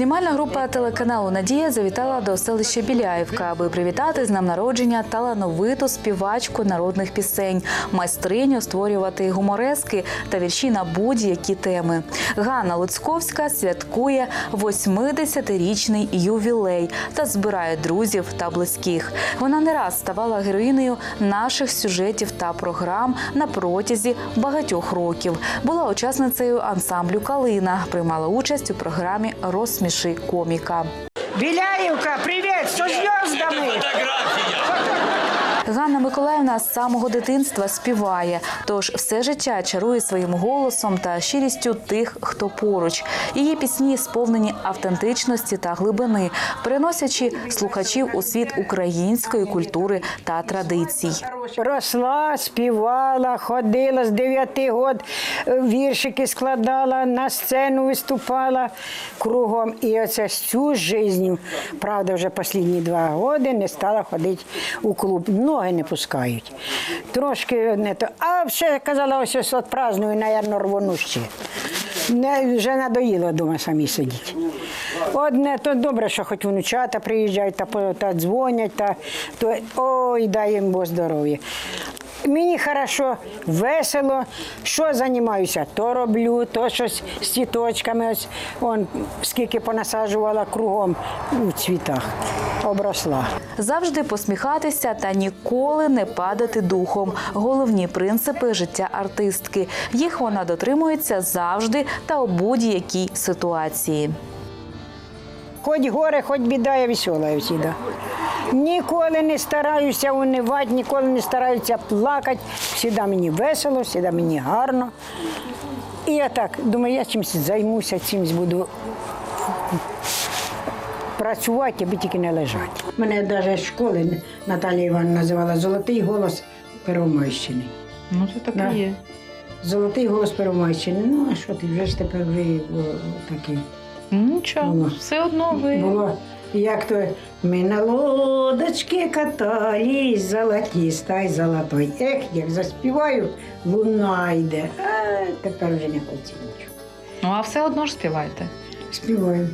Знімальна група телеканалу Надія завітала до селища Біляївка, аби привітати з днем народження талановиту співачку народних пісень, майстриню створювати гуморески та вірші на будь-які теми. Ганна Луцьковська святкує 80-річний ювілей та збирає друзів та близьких. Вона не раз ставала героїнею наших сюжетів та програм на протязі багатьох років. Була учасницею ансамблю Калина, приймала участь у програмі Розсміши коміка. Беляевка, привет, со звездами! Ганна Миколаївна з самого дитинства співає, тож все життя чарує своїм голосом та щирістю тих, хто поруч. Її пісні сповнені автентичності та глибини, переносячи слухачів у світ української культури та традицій. Росла, співала, ходила з 9 років, віршики складала, на сцену виступала кругом. І оце цю життя, правда, вже останні два роки не стала ходити у клуб. Ноги не пускають. Трошки не то. А все казала, ось ось от праздную, напевно, рвону ще. Не, вже надоїло вдома самі сидіти. Одне, то добре, що хоч внучата приїжджають та, та дзвонять, та, то ой, дай їм Бог здоров'я. Мені хорошо, весело, що займаюся, то роблю, то щось з цвіточками, ось он, скільки понасаджувала кругом у цвітах, обросла. Завжди посміхатися та ніколи не падати духом. Головні принципи життя артистки. Їх вона дотримується завжди та у будь-якій ситуації. Хоч горе, хоч біда, я весела всіда. Ніколи не стараюся унивати, ніколи не стараюся плакати. Всіда мені весело, всіда мені гарно. І я так думаю, я чимось займуся, чимось буду працювати, аби тільки не лежати. Мене навіть з школи Наталія Івановна називала Золотий голос Первомайщини. Ну, це так Да. і є. Золотий голос Первомайщини. Ну, а що ти вже ж тепер ви о, такий. Ну, нічого, Було. все одно ви. Було як то ми на лодочки катались, золотіста й золотой. Ех, як заспіваю, луна йде. А тепер вже не хочу нічого. Ну, а все одно ж співайте Співаю.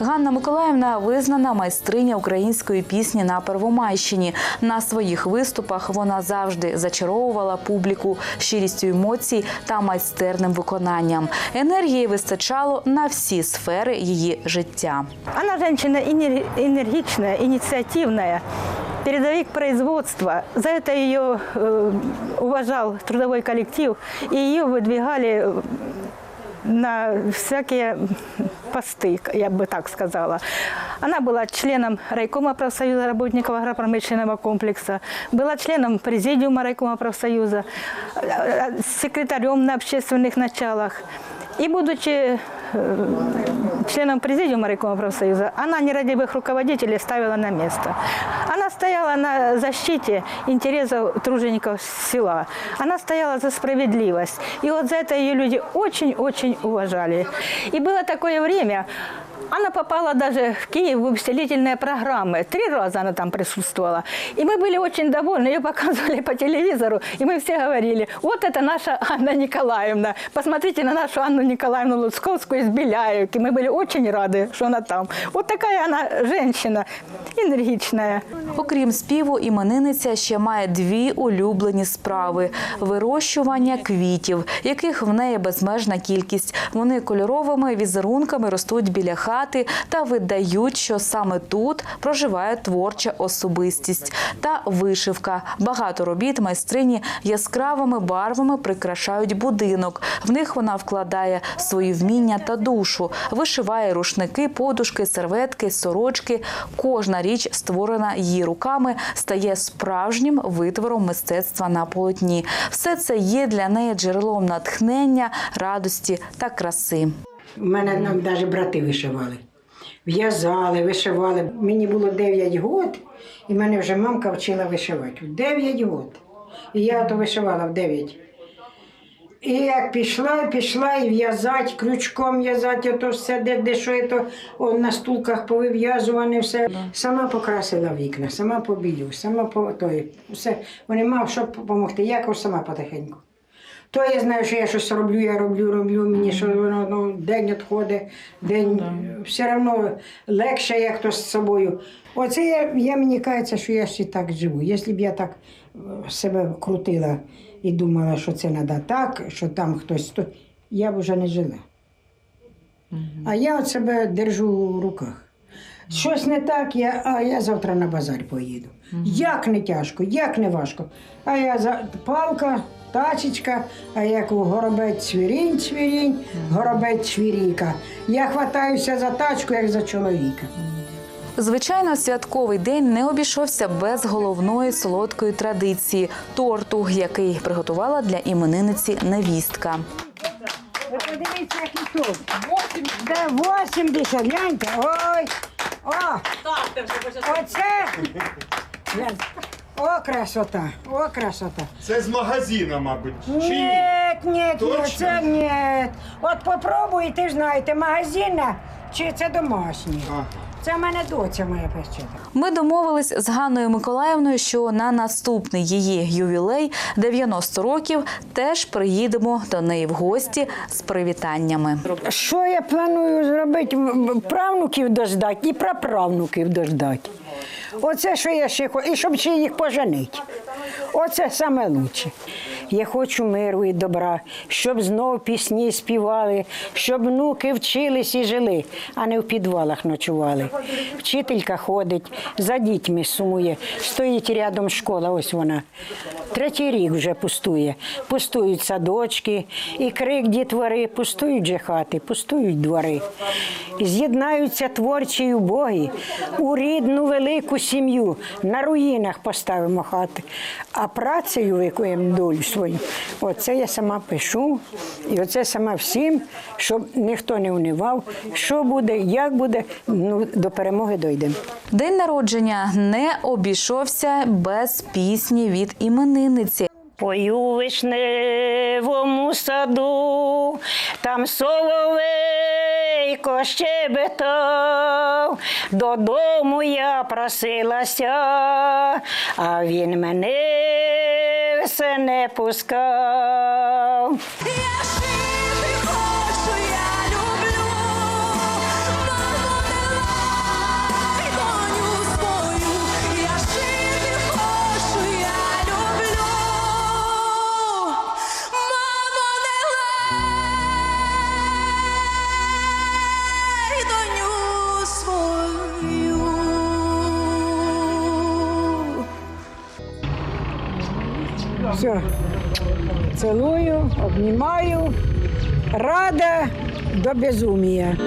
Ганна Миколаївна визнана майстриня української пісні на Первомайщині. На своїх виступах вона завжди зачаровувала публіку щирістю емоцій та майстерним виконанням. Енергії вистачало на всі сфери її життя. Она женщина энер- энергичная, инициативная, передовик производства. За это ее э, уважал трудовой коллектив, и ее выдвигали э, на всякие посты, я бы так сказала. Она была членом райкома профсоюза работников агропромышленного комплекса, была членом президиума райкома профсоюза, э, э, секретарем на общественных началах. И будучи э, членом президиума райкома профсоюза, она нерадивых руководителей ставила на место. Она стояла на защите интересов тружеников села. Она стояла за справедливость. И вот за это ее люди очень-очень уважали. И было такое время, она попала даже в Киев в усилительные программы. Три раза она там присутствовала. И мы были очень довольны. Ее показывали по телевизору. И мы все говорили, вот это наша Анна Николаевна. Посмотрите на нашу Анну Николаевну Луцковскую из Беляевки. Мы были очень рады, что она там. Вот такая она женщина, энергичная. Окрім співу, іменинниця ще має дві улюблені справи: вирощування квітів, яких в неї безмежна кількість. Вони кольоровими візерунками ростуть біля хати та видають, що саме тут проживає творча особистість та вишивка. Багато робіт майстрині яскравими барвами прикрашають будинок. В них вона вкладає свої вміння та душу, вишиває рушники, подушки, серветки, сорочки. Кожна річ, створена її руками, стає справжнім витвором мистецтва на полотні. Все це є для неї джерелом натхнення, радості та краси. У мене нам навіть брати вишивали. В'язали, вишивали. Мені було 9 років, і мене вже мамка вчила вишивати. 9 років. І я то вишивала в 9. І як пішла, пішла і в'язати, крючком в'язати, ото все, де, де що, то, о, на стулках повив'язуване, все. Сама покрасила вікна, сама побілю, сама по той, все. Вони мав, щоб допомогти, якось сама потихеньку. То я знаю, що я щось роблю, я роблю, роблю, мені що воно ну, день відходить, день все одно легше, як то з собою. Оце я, я мені кажеться, що я ще так живу. Якщо б я так е, себе крутила і думала, що це треба так, що там хтось, то я б вже не жила. А я от себе держу в руках. Щось не так, я, а я завтра на базар поїду. Як не тяжко, як не важко. А я за палка, тачечка, а як у горобець цвірінь, цвірінь, горобець цвіріка. Я хватаюся за тачку, як за чоловіка. Звичайно, святковий день не обійшовся без головної солодкої традиції торту, який приготувала для іменинниці невістка. Ви подивіться, який тут. Де 80, гляньте. Ой. О! Оце. Глянь. О, красота, о, красота. Це з магазина, мабуть. Чи ні? Нет, нет, Точно? це нет. От попробуй, ти ж знаєте, магазинна чи це домашнє. Ага. Це в мене доця моя пещера. Ми домовились з Ганною Миколаївною, що на наступний її ювілей 90 років теж приїдемо до неї в гості з привітаннями. Що я планую зробити? Правнуків дождати і праправнуків дождати. Оце, що я ще хочу, і щоб ще їх поженити. Оце саме лучше. Я хочу миру і добра, щоб знов пісні співали, щоб внуки вчились і жили, а не в підвалах ночували. Вчителька ходить, за дітьми сумує, стоїть рядом школа, ось вона. Третій рік вже пустує. Пустують садочки, і крик дітвори, пустують же хати, пустують двори. З'єднаються творчі убогі, у рідну велику сім'ю, на руїнах поставимо хати, а працею викуємо долю свою. Оце я сама пишу, і оце сама всім, щоб ніхто не унивав, що буде, як буде, ну, до перемоги дійдемо. День народження не обійшовся без пісні від іменинниці. Пою вишневому саду, там соловейко щебетав, додому я просилася, а він мене все не пускав. Все. Целую, обнімаю, рада до безумія.